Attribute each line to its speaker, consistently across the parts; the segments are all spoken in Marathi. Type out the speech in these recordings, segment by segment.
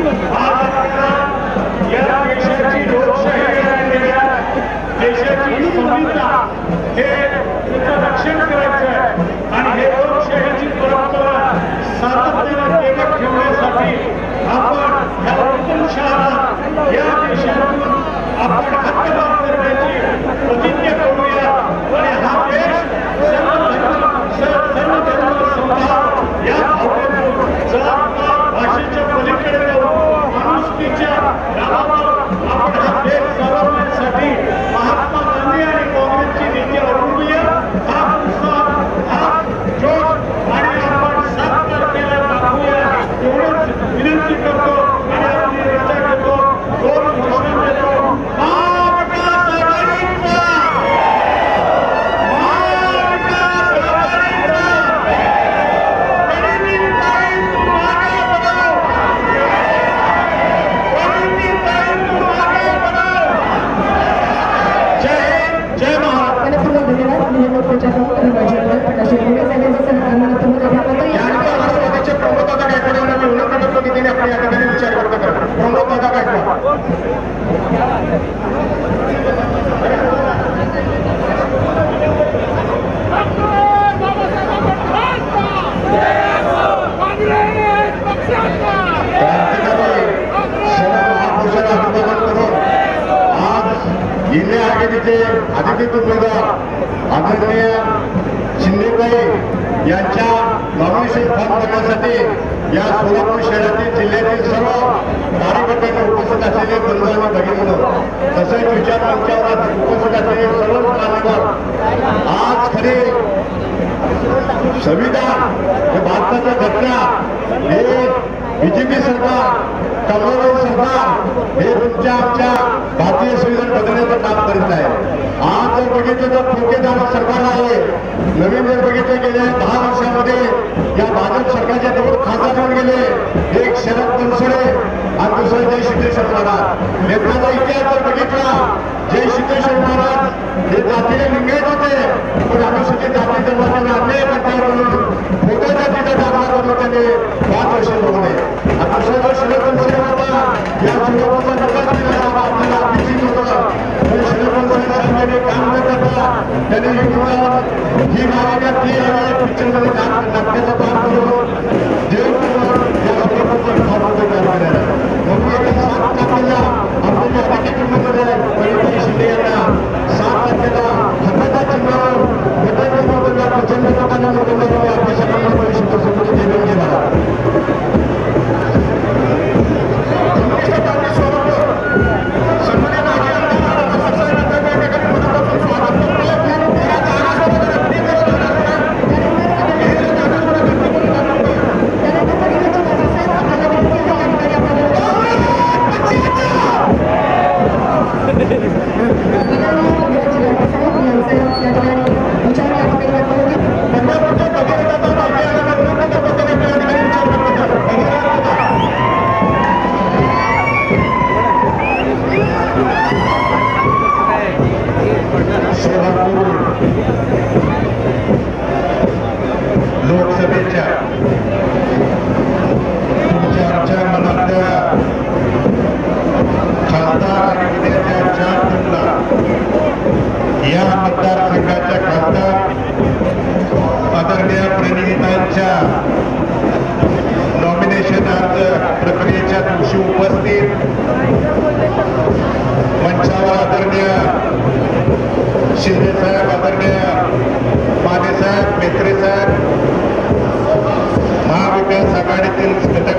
Speaker 1: आज देशाची लोकशाही
Speaker 2: आणलेल्या देशाची संहिता हे तिचं रक्षण करायचं आहे आणि हे लोकशाहीची ठेवण्यासाठी आपण ह्या हुकुमशहाला या देशातून करण्याची अधिकृत आदरणीय शिंदेताई यांच्या नॉमिनेशन फॉर्म करण्यासाठी या सोलापूर शहरातील जिल्ह्यातील सर्व कार्यकर्त्यांना उपस्थित असलेले बंधू आणि भगिनींनो तसेच विचार मंचावर उपस्थित असलेले सर्व मान्यवर आज खरे संविधान हे भारताचं घटना हे बीजेपी सरकार कमलनाथ सरकार हे तुमच्या आमच्या भारत काम करीत आहे. आज जर बघितलं तर ठोकेदार सरकार आहे. नवीन जर बघितलं गेले दहा वर्षामध्ये या भाजप सरकारच्या जवळ खासदार होऊन गेले. एक शरद बनसोडे आणि दुसरं जय सिद्धेश्वर महाराज. नेत्याचा इतिहास जर बघितला जय सिद्धेश्वर महाराज हे जातीने लिंगायत होते. पण अनुसूचित जाती जमातीने अन्याय करणार म्हणून मोठ्या जातीचा दाखला करून त्याने पाच वर्ष भोगले आणि दुसरा जो शरद बनसोडे होता या सोलापूरचा विकास केला आपल्याला अपेक्षित होतं बनसोडे साहेबांनी काम न करता त्यांनी युद्धावर ही मालिका ती महाविकास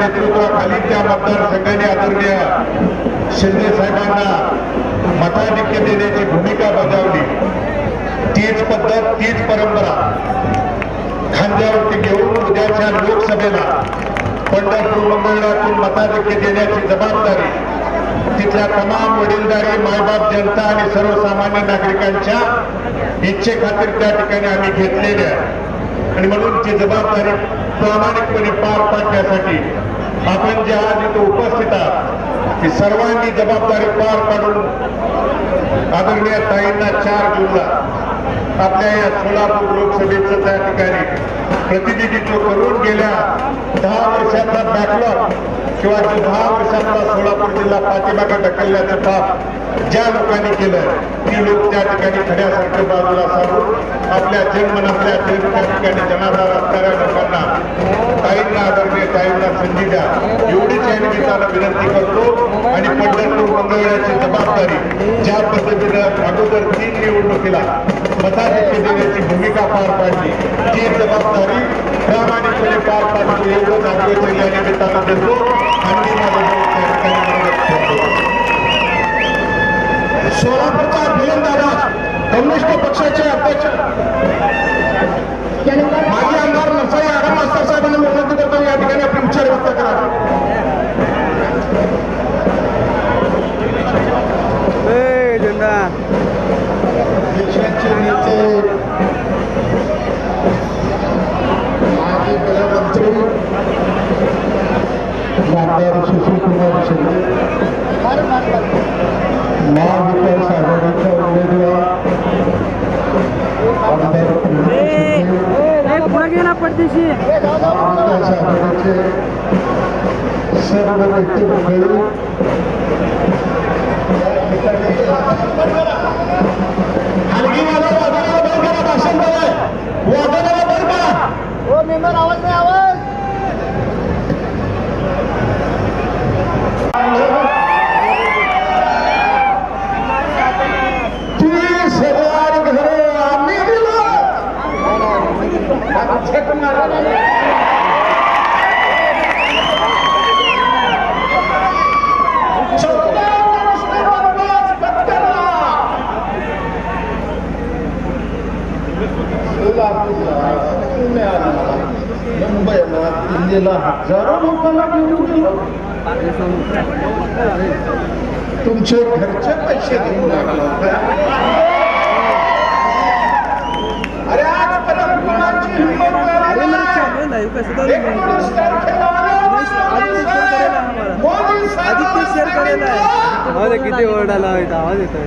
Speaker 2: नेतृत्वाखाली त्या मतदारसंघाने आदरणीय शिंदे साहेबांना मताधिक्य देण्याची भूमिका बजावली. तीच पद्धत तीच परंपरा खांद्यावरती घेऊन उद्याच्या लोकसभेला पंढरपूर मंगळातून मताधिक्य देण्याची जबाबदारी तिथल्या तमाम वडीलधारी मायबाप जनता आणि सर्वसामान्य नागरिकांच्या इच्छेखातीर त्या ठिकाणी आम्ही घेतलेल्या आणि म्हणून ती जबाबदारी प्रामाणिकपणे पार पाडण्यासाठी आपण जे आज इथं उपस्थित आहात ती सर्वांनी जबाबदारी पार पाडून आदरणीय ताईंना चार जूनला आपल्या या सोलापूर लोकसभेचं त्या ठिकाणी प्रतिनिधित्व करून गेल्या दहा वर्षाचा बॅकलॉग किंवा जो दहा वर्षातला सोलापूर जिल्हा पाठीमागे ढकलल्याचं काम ज्या लोकांनी केलं ती लोक त्या ठिकाणी खड्यासारखं बाजूला सारून आपल्या जन्मनातल्या जन त्या ठिकाणी जनाधार असणाऱ्या लोकांना ताईंना आदर आदरणीय ताईंना संधी द्या. एवढीच या निमित्तानं विनंती करतो आणि पंढरपूर मंगळवेढ्याची जबाबदारी ज्या पद्धतीनं अगोदर तीन निवडणुकीला मताधिक्य देण्याची भूमिका पार पाडली ती जबाबदारी प्रामाणिकपणे पार पाडली एवढंच आग्रह या निमित्तानं देतो. आणि मी सोलापूरचा भिलंदारा कम्युनिस्ट নিচে মাঝি প্রধানমন্ত্রী ডাক্তার সুশীল কুমার সিং মহাবিপের সর্বনিচ্ছ উমেদুয়া পড়তেছি সর্বনিচ্ছ উমেদুয়া करा
Speaker 3: हो मेंबर आवाज नाही
Speaker 4: मुंबईला दिल्लीला हजारो लोकांना घेऊन गेलो. तुमचे घरचे पैसे देऊन लागला होता. अरे आजपर्यंत कोणाची
Speaker 5: आदित्य शेअर आहे किती आवाज येतोय.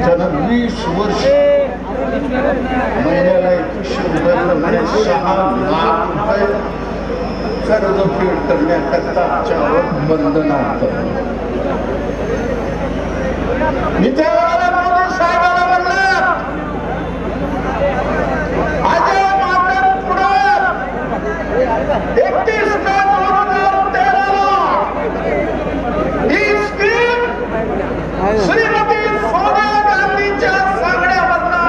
Speaker 4: त्यानं वीस वर्ष महिन्याला एकवीसशे रुपये सहा लाख रुपये कर्ज फेड करण्याकरता आमच्यावर बंधन होतं मी त्यावेळेला मोदी साहेबांना म्हणलं अजय मातर पुढे एकतीस मे दोन हजार तेराला ही स्कीम श्रीमती सोनिया गांधीच्या सांगण्यामधला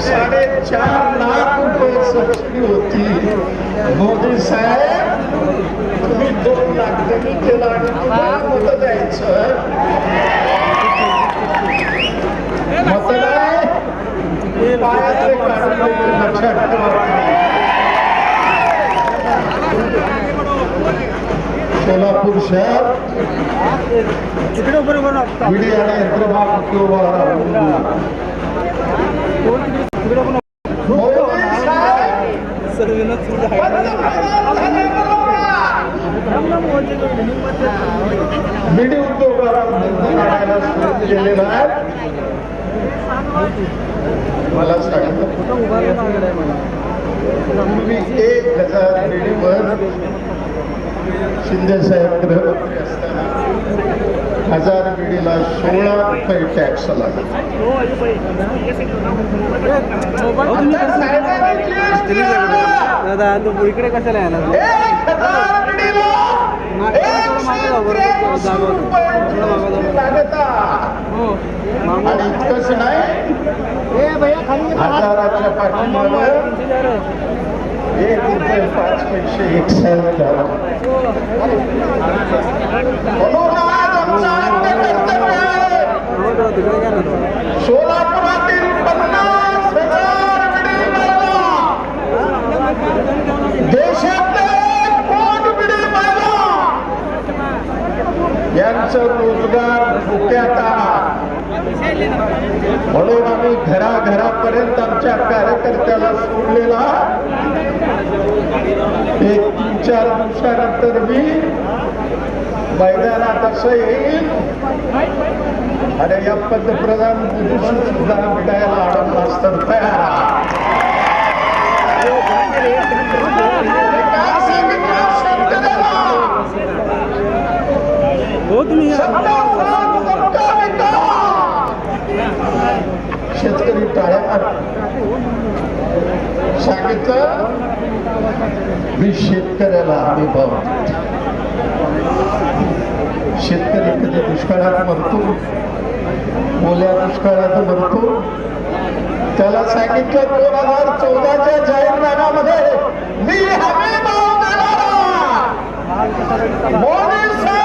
Speaker 4: साडेचार लाख रुपये सबसिडी होती मोदी साहेब तुम्ही दोन लाख कमी केला आणि तुम्हाला मत द्यायचं मत नाही पायातले काढून लक्षात ठेवा सोलापूर शहर
Speaker 5: तिकडे बरोबर
Speaker 4: विडी उद्योगाला केलेलं आहे मला सांगितलं पूर्वी एक हजार विडीवर शिंदे साहेब गृहमंत्री असताना हजार विडीला सोळा रुपये टॅक्स लागला.
Speaker 5: दादा तू इकडे कशाला यायला
Speaker 4: एक हजार विडीला एकशे त्र्याऐंशी रुपये लागता.
Speaker 5: हो
Speaker 4: आणि इतकंच नाही हजाराच्या पाठीमागं एक रुपये पाच पैसे. एक्साईज करा म्हणून आज आमचं आद्य कर्तव्य आहे
Speaker 5: तिकडे काय ना
Speaker 4: सोलापुरातील पन्नास हजार बिडी यांचं रोजगार धोक्यात आहे. म्हणून आम्ही घराघरापर्यंत आमच्या कार्यकर्त्याला सोडलेला. एक तीन चार दिवसानंतर मी मैदानात असं येईल अरे या पंतप्रधान मोदीशी सुद्धा भेटायला आडमलास असतं तयार आहे. हे काय सांगितलं शेतकऱ्याला?
Speaker 5: हो तुम्ही
Speaker 4: सत्ता शेतकरी टाळ्या मारतात. सांगितलं मी शेतकऱ्याला आम्ही भाव शेतकरी कधी दुष्काळात मरतो? ओल्या दुष्काळात मरतो? त्याला सांगितलं दोन हजार चौदाच्या जाहीरनाम्यामध्ये मी हमी मोदी साहेब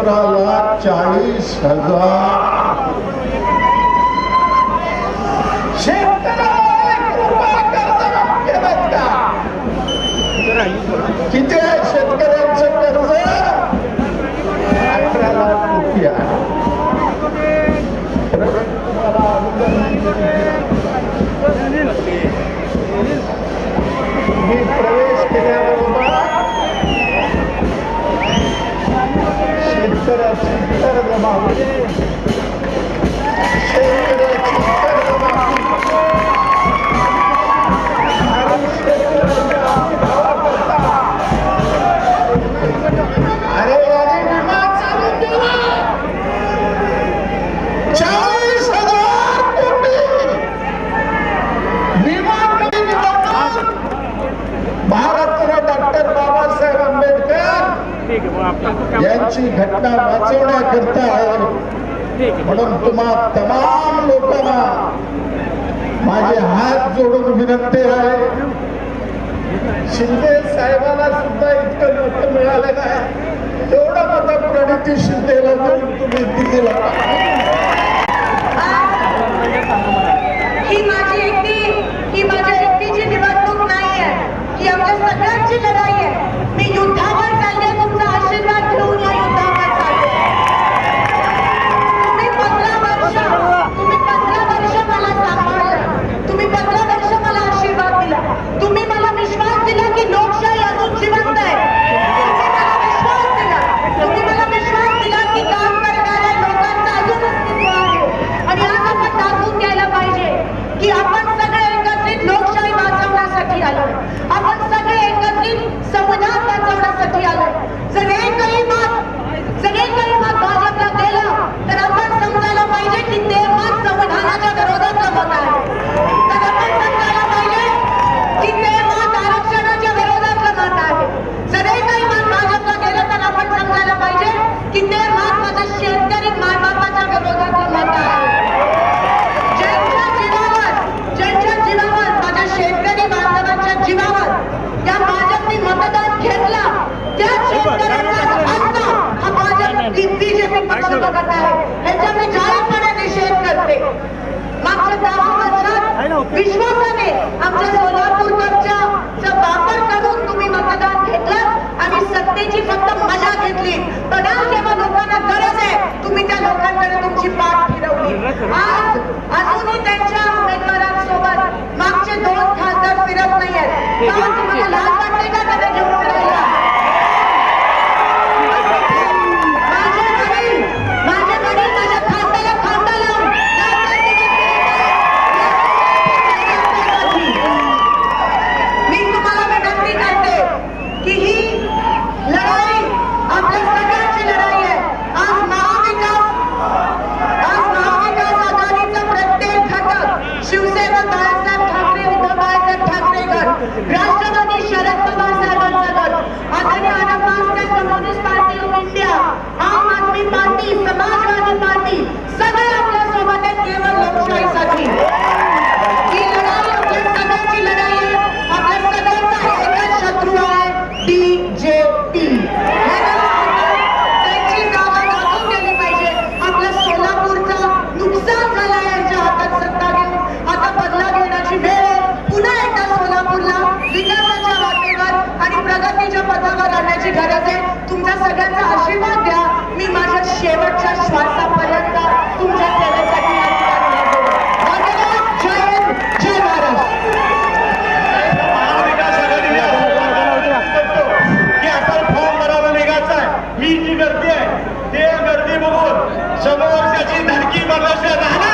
Speaker 2: सत्रह लाख चालीस हजार
Speaker 3: कितने Vamos lá. आमच्या सोलापूरच्या वापर करून तुम्ही मतदान घेतलं आणि सत्तेची फक्त मजा घेतली. पदार जेव्हा लोकांना गरज आहे तुम्ही त्या लोकांकडे तुमची पाठ फिरवली. आज अजूनही त्यांच्या उमेदवारांसोबत मागचे दोन खासदार फिरत नाहीयेत. तुम्हाला लाज sacar